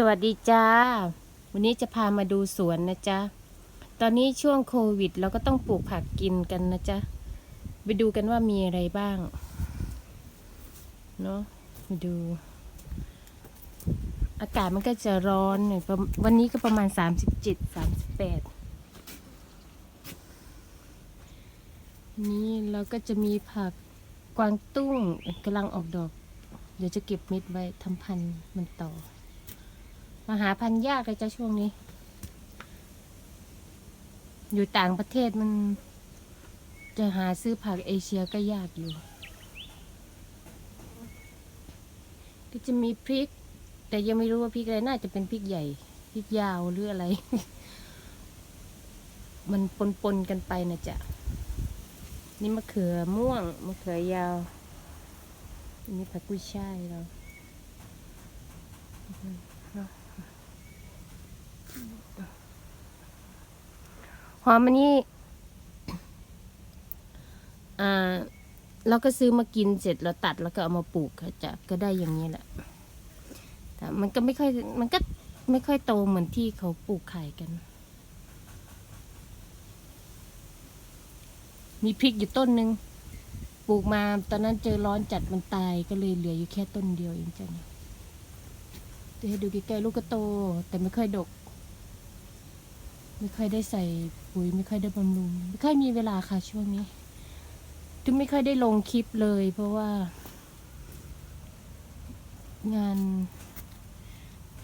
สวัสดีจ้า วันนี้จะพามาดูสวนนะจ๊ะ ตอนนี้ช่วงโควิด เราก็ต้องปลูกผักกินกันนะจ๊ะ ไปดูกันว่ามีอะไรบ้าง เนาะไปดู อากาศมันก็จะร้อนหน่อยวันนี้ก็ประมาณสามสิบเจ็ดสามสิบแปดนี่เราก็จะมีผักกวางตุ้งกำลังออกดอก เดี๋ยวจะเก็บเม็ดไว้ทำพันธุ์มันต่อ มาหาพันยากเลยจ้ะช่วงนี้ อยู่ต่างประเทศมัน จะหาซื้อผักเอเชียก็ยากอยู่ ก็จะมีพริก แต่ยังไม่รู้ว่าพริกอะไรน่าจะเป็นพริกใหญ่ พริกยาวหรืออะไร มันปนๆกันไปนะจ๊ะนี่มะเขือม่วงมะเขือยาวอันนี้ผักกุ้ยช่ายเราเนาะ หอมอันนี้อ่าเราก็ซื้อมากินเสร็จเราตัดแล้วก็เอามาปลูกค่ะจะก็ได้อย่างนี้แหละแต่มันก็ไม่ค่อยมันก็ไม่ค่อยโตเหมือนที่เขาปลูกขายกัน มีพริกอยู่ต้นหนึ่งปลูกมาตอนนั้นเจอร้อนจัดมันตายก็เลยเหลืออยู่แค่ต้นเดียวเองจ้ะเนี่ยเดี๋ยวให้ดูใกล้ๆลูกก็โต แต่ไม่ค่อยดก ไม่ค่อยได้ใส่ปุ๋ยไม่ค่อยได้บำรุงไม่ค่อยมีเวลาค่ะช่วงนี้ ถึงไม่ค่อยได้ลงคลิปเลย เพราะว่า งาน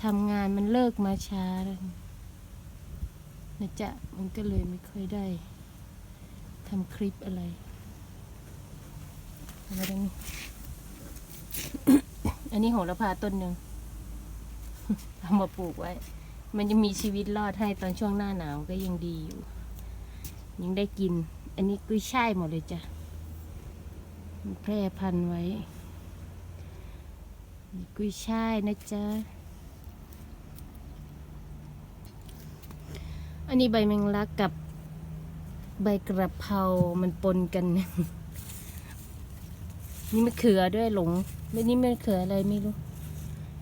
ทำงานมันเลิกมาช้านะจ๊ะมันก็เลยไม่ค่อยได้ทำคลิปอะไรอาไว้ตรงนี้อันนี้โหระพาต้นหนึ่งเอามาปลูกไว้ มันจะมีชีวิตรอดให้ตอนช่วงหน้าหนาวก็ยังดีอยู่ ยังได้กิน อันนี้กุ้ยช่ายหมดเลยจ้ะแพร่พันธุ์ไว้ กุ้ยช่ายนะจ๊ะ อันนี้ใบแมงลักกับใบกระเพรา มันปนกัน นี่มะเขือด้วยหลงไม่นี่มะเขืออะไรไม่รู้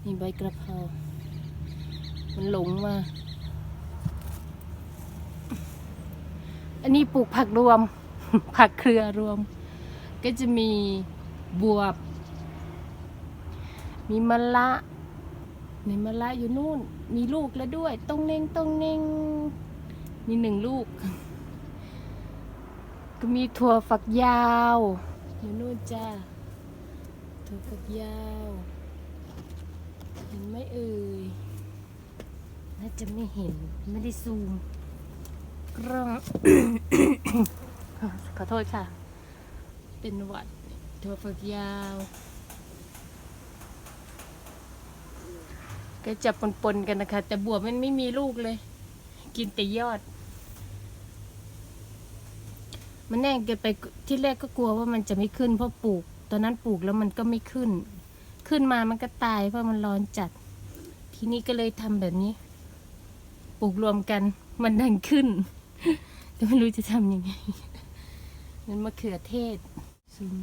นี่ใบกระเพรา มันหลงมา อันนี้ปลูกผักรวม ผักเครือรวม ก็จะมีบวบ มีมะละในมะละอยู่นู่น มีลูกแล้วด้วยตรงเน่งตรงเน่งมีหนึ่งลูก ก็มีถั่วฝักยาวอยู่นู่นจ้าถั่วฝักยาว เห็นไหมเอ่ย น่าจะไม่เห็นไม่ได้ซูมกล้อง ขอโทษค่ะ เป็นหวัดถั่วฝักยาวก็จะปนๆกันนะคะ แต่บวบมันไม่มีลูกเลย กินแต่ยอด มันแน่งเกินไปที่แรกก็กลัวว่ามันจะไม่ขึ้นเพราะปลูก ตอนนั้นปลูกแล้วมันก็ไม่ขึ้น ขึ้นมามันก็ตายเพราะมันร้อนจัด ทีนี้ก็เลยทำแบบนี้ ปลูกรวมกัน มันดันขึ้น แต่ไม่รู้จะทำยังไงนั่นมะเขือเทศซูม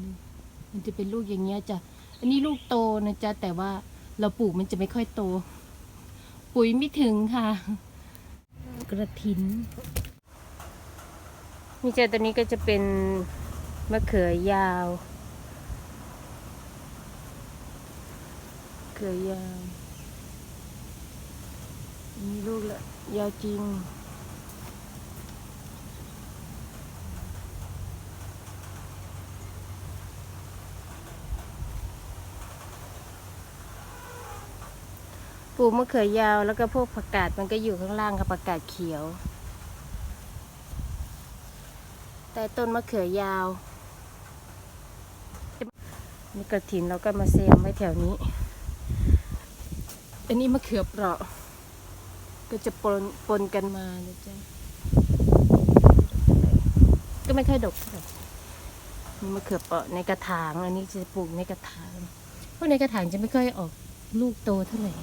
มันจะเป็นลูกอย่างเงี้ยจ้ะอันนี้ลูกโตนะจ๊ะแต่ว่าเราปลูกมันจะไม่ค่อยโต ปุ๋ยไม่ถึงค่ะ กระถินนี่จ้ะตัวนี้ก็จะเป็นมะเขือยาวเขือยาว มีลูกละยาวจริง ปลูกมะเขือยาวแล้วก็พวกผักกาดมันก็อยู่ข้างล่างค่ะผักกาดเขียว ใต้ต้นมะเขือยาวนี่กระถินเราก็มาเซมไว้แถวนี้ อันนี้มะเขือเปราะ ก็จะปนปนกันมานะจ๊ะก็ไม่ค่อยดกเท่าไหร่นี่มะเขือเปราะในกระถาง อันนี้จะปลูกในกระถางเพราะในกระถางจะไม่ค่อยออกลูกโตเท่าไหร่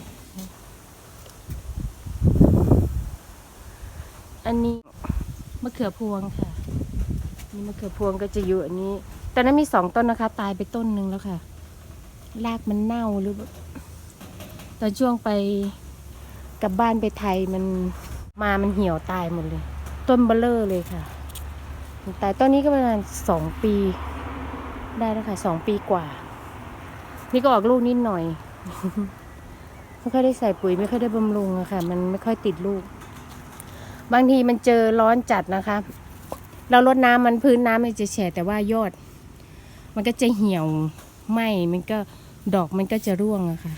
อันนี้มะเขือพวงค่ะ นี่มะเขือพวงก็จะอยู่อันนี้ตอนนั้นมีสองต้นนะคะ ตายไปต้นหนึ่งแล้วค่ะ รากมันเน่าหรือแตอนช่วงไป กลับบ้านไปไทยมันมามันเหี่ยวตายหมดเลย ต้นเบลเลอร์เลยค่ะมันตายต้นนี้ก็ประมาณสองปีได้แล้วค่ะสองปีกว่า นี่ก็ออกลูกนิดหน่อย ไม่ค่อยได้ใส่ปุ๋ยไม่ค่อยได้บำรุงอะค่ะ มันไม่ค่อยติดลูก บางทีมันเจอร้อนจัดนะคะ เราลดน้ำมันพื้นน้ำมันจะแฉะแต่ว่ายอด มันก็จะเหี่ยวไหมมันก็ดอกมันก็จะร่วงอะค่ะ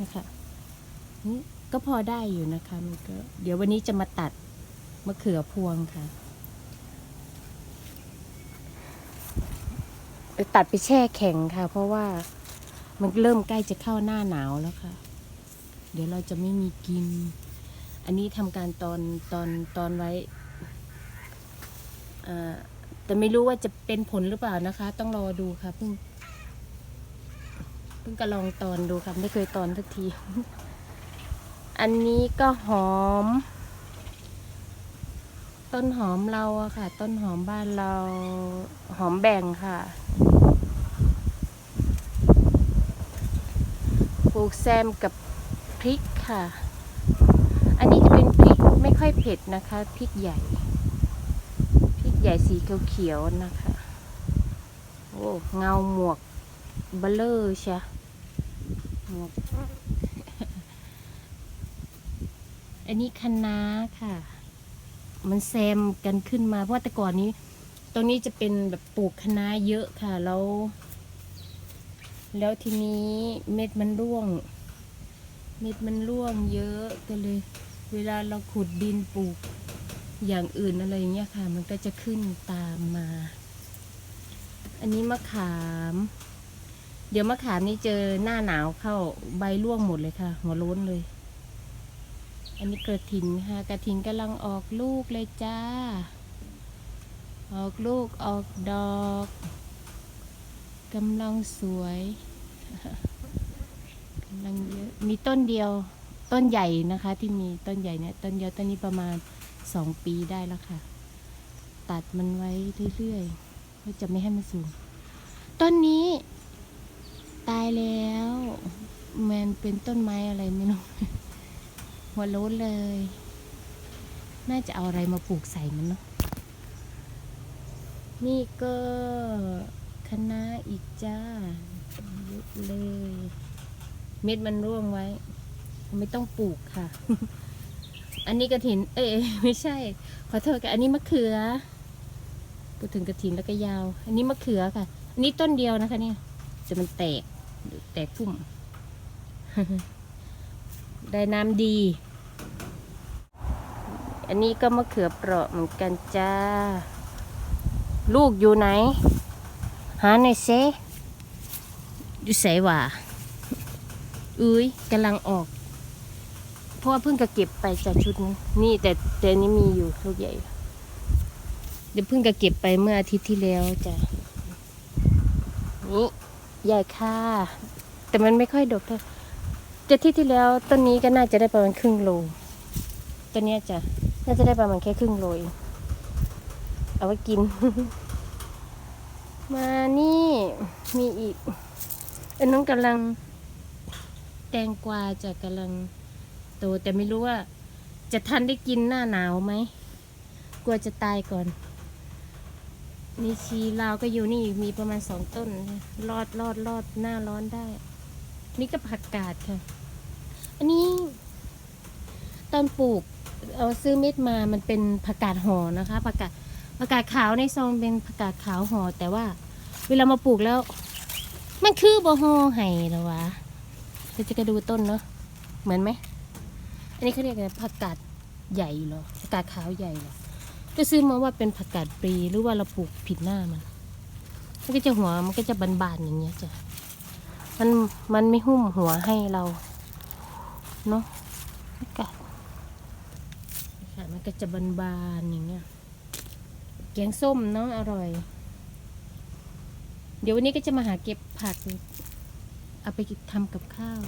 นะคะนี่ก็พอได้อยู่นะคะมันก็เดี๋ยววันนี้จะมาตัดมะเขือพวงค่ะไปตัดไปแช่แข็งค่ะ เพราะว่ามันเริ่มใกล้จะเข้าหน้าหนาวแล้วค่ะ เดี๋ยวเราจะไม่มีกิน อันนี้ทำการตอนตอนตอนไว้แต่ไม่รู้ว่าจะเป็นผลหรือเปล่านะคะ ต้องรอดูค่ะเพิ่ง เพิ่งก็ลองตอนดูค่ะไม่เคยตอนสักที อันนี้ก็หอม ต้นหอมเราอะค่ะ ต้นหอมบ้านเราหอมแบ่งค่ะปลูกแซมกับพริกค่ะ อันนี้จะเป็นพริกไม่ค่อยเผ็ดนะคะพริกใหญ่พริกใหญ่สีเขียวๆนะคะโอ้เงาหมวกเบลเลอร์ใช่ หมวก อันนี้คะน้าค่ะ มันแซมกันขึ้นมา เพราะว่าแต่ก่อนนี้ ตรงนี้จะเป็นแบบปลูกคะน้าเยอะค่ะ แล้ว แล้วทีนี้เม็ดมันร่วง เม็ดมันร่วงเยอะก็เลย เวลาเราขุดดินปลูกอย่างอื่นอะไรเงี้ยค่ะ มันก็จะขึ้นตามมา อันนี้มะขาม เดี๋ยวมะขามนี่เจอหน้าหนาวเข้าใบร่วงหมดเลยค่ะ หัวโล้นเลย อันนี้กระถินค่ะ กระถินกำลังออกลูกเลยจ้า ออกลูกออกดอกกำลังสวยกำลังเยอะมีต้นเดียวต้นใหญ่นะคะ ที่มีต้นใหญ่เนี่ยต้นเดียวต้นนี้ประมาณสองปีได้แล้วค่ะ ตัดมันไว้เรื่อยๆเพื่อจะไม่ให้มันสูง ต้นนี้ ตายแล้ว มัน เป็นต้นไม้อะไรไม่รู้หัวโล้นเลย น่าจะเอาอะไรมาปลูกใส่มันเนาะนี่ก็คณะอีกจ้าเยอะเลย เม็ดมันร่วงไว้ ไม่ต้องปลูกค่ะ อันนี้กระถิน เอ้ยไม่ใช่ ขอโทษค่ะอันนี้มะเขือพูดถึงกระถินแล้วก็ยาว อันนี้มะเขือค่ะ อันนี้ต้นเดียวนะคะเนี่ยจะมันแตกแตกพุ่ม ได้น้ำดี อันนี้ก็มะเขือเปราะเหมือนกันจ้า ลูกอยู่ไหน หาหน่อยเซอยู่ใสว่าอุ้ยกำลังออก เพราะว่าเพิ่งก็เก็บไปจากชุดนี้นี่แต่แต่นนี้มีอยู่ลูกใหญ่ เดี๋ยวเพิ่งก็เก็บไปเมื่ออาทิตย์ที่แล้วจ้ะนี่ใหญ่ค่ะ แต่มันไม่ค่อยดกเท่า เจะที่ที่แล้วต้นนี้ก็น่าจะได้ประมาณครึ่งโลต้นเนี้ยจ้ะน่าจะได้ประมาณแค่ครึ่งโลเองเอาไว้กิน มานี่มีอีกอันนั้นกำลัง แตงกวาจะกำลังโตแต่ไม่รู้ว่า จะทันได้กินหน้าหนาวไหมกลัวจะตายก่อน นี่ชีลาวก็อยู่นี่มีประมาณสองต้น รอดรอดรอดหน้าร้อนได้ นี่ก็ผักกาดค่ะ อันนี้ ตอนปลูกเอาซื้อเม็ดมามันเป็นผักกาดห่อนะคะผักกาดผักกาดขาวในซองเป็นผักกาดขาวห่อแต่ว่า เวลามาปลูกแล้ว มันคือบ่ห่อไห้หรอวะเราจะกระดูต้นเนาะเหมือนไหมอันนี้เขาเรียกอะไรผักกาดใหญ่เหรอผักกาดขาวใหญ่เหรอก็ซื้อมาว่าเป็นผักกาดปรีหรือว่าเราปลูกผิดหน้ามันมันก็จะหัวมันก็จะบานๆอย่างเงี้ยจ้ะ มันมันไม่หุ้มหัวให้เราเนาะผักกาดค่ะมันก็จะบานๆอย่างเงี้ยแกงส้มเนาะอร่อย เดี๋ยววันนี้ก็จะมาหาเก็บผัก เอาไปทำกับข้าว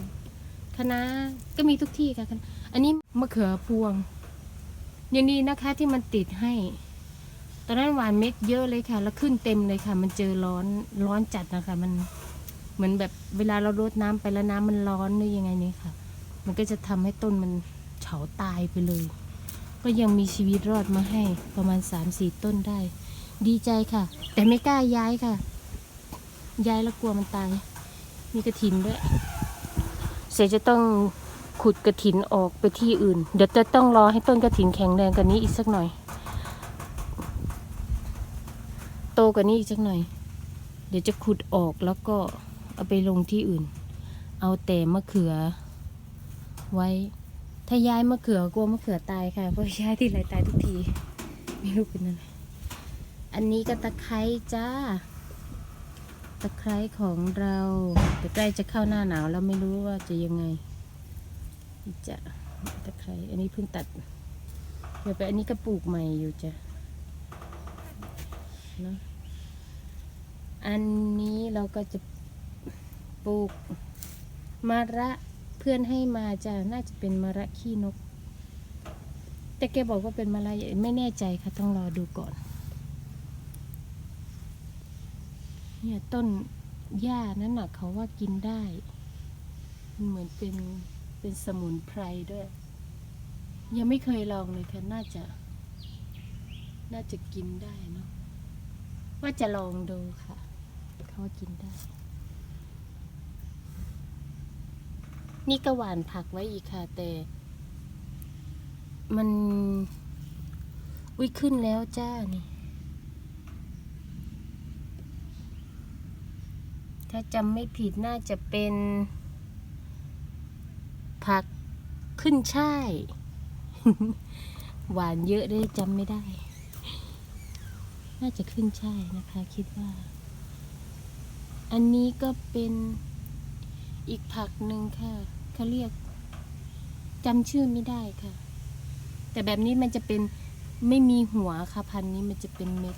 คณะก็มีทุกที่ค่ะคะน้าอันนี้มะเขือพวงยังดีนะคะที่มันติดให้ ตอนนั้นหวานเม็ดเยอะเลยค่ะ แล้วขึ้นเต็มเลยค่ะ มันเจอร้อนร้อนจัดนะคะ มัน เหมือนแบบเวลาเรารดน้ำไปแล้วน้ำมันร้อนหรือยังไงนี่ค่ะ มันก็จะทำให้ต้นมันเฉาตายไปเลย ก็ยังมีชีวิตรอดมาให้ประมาณ3-4ต้นได้ ดีใจค่ะ แต่ไม่กล้าย้ายค่ะ ย้ายแล้วกลัวมันตาย มีกระถินด้วย เสร็จจะต้องขุดกระถินออกไปที่อื่น เดี๋ยวจะต้องรอให้ต้นกระถินแข็งแรงกว่านี้อีกสักหน่อย โตกว่านี้อีกสักหน่อย เดี๋ยวจะขุดออกแล้วก็ เอาไปลงที่อื่น เอาแต่มะเขือ ไว้ ถ้าย้ายมะเขือกลัวมะเขือตายค่ะเพราะย้ายที่ไรตายทุกทีไม่รู้เป็นอะไรอันนี้ก็ตะไคร้จ้า ตะไคร้ของเราแต่ใกล้จะเข้าหน้าหนาวแล้วไม่รู้ว่าจะยังไงจะตะไคร้อันนี้เพิ่งตัดเดี๋ยวไปอันนี้ก็ปลูกใหม่อยู่จ้ะเนอะอันนี้เราก็จะ ปลูกมะระเพื่อนให้มาจะน่าจะเป็นมะระขี้นก แต่แกบอกว่าเป็นมะระไม่แน่ใจค่ะต้องรอดูก่อน เนี่ยต้นหญ้านั้นน่ะเขาว่ากินได้ มันเหมือนเป็นเป็นสมุนไพรด้วย ยังไม่เคยลองเลยค่ะน่าจะ น่าจะกินได้เนาะว่าจะลองดูค่ะ เขาว่ากินได้ นี่ก็หวานผักไว้อีกค่ะ แต่มันอุ้ยขึ้นแล้วจ้านี่ ถ้าจำไม่ผิดน่าจะเป็น ผักขึ้นช่าย หวานเยอะด้วยจำไม่ได้ น่าจะขึ้นช่ายนะคะ คิดว่า อันนี้ก็เป็นอีกผักหนึ่งค่ะ เขาเรียกจำชื่อไม่ได้ค่ะ แต่แบบนี้มันจะเป็นไม่มีหัวค่ะพันนี้มันจะเป็นเม็ด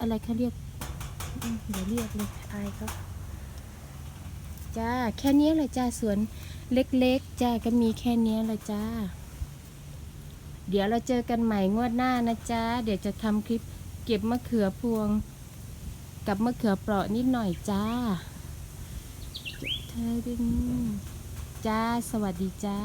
อะไรเขาเรียกเดี๋ยวเรียกเลยอายเขาจ้าแค่นี้แหละจ้าสวนเล็กๆจ้าก็มีแค่นี้แหละจ้า เดี๋ยวเราเจอกันใหม่งวดหน้านะจ้าเดี๋ยวจะทำคลิปเก็บมะเขือพวง กับมะเขือเปราะนิดหน่อยจ้าเธอเป็น จ้า สวัสดีจ้า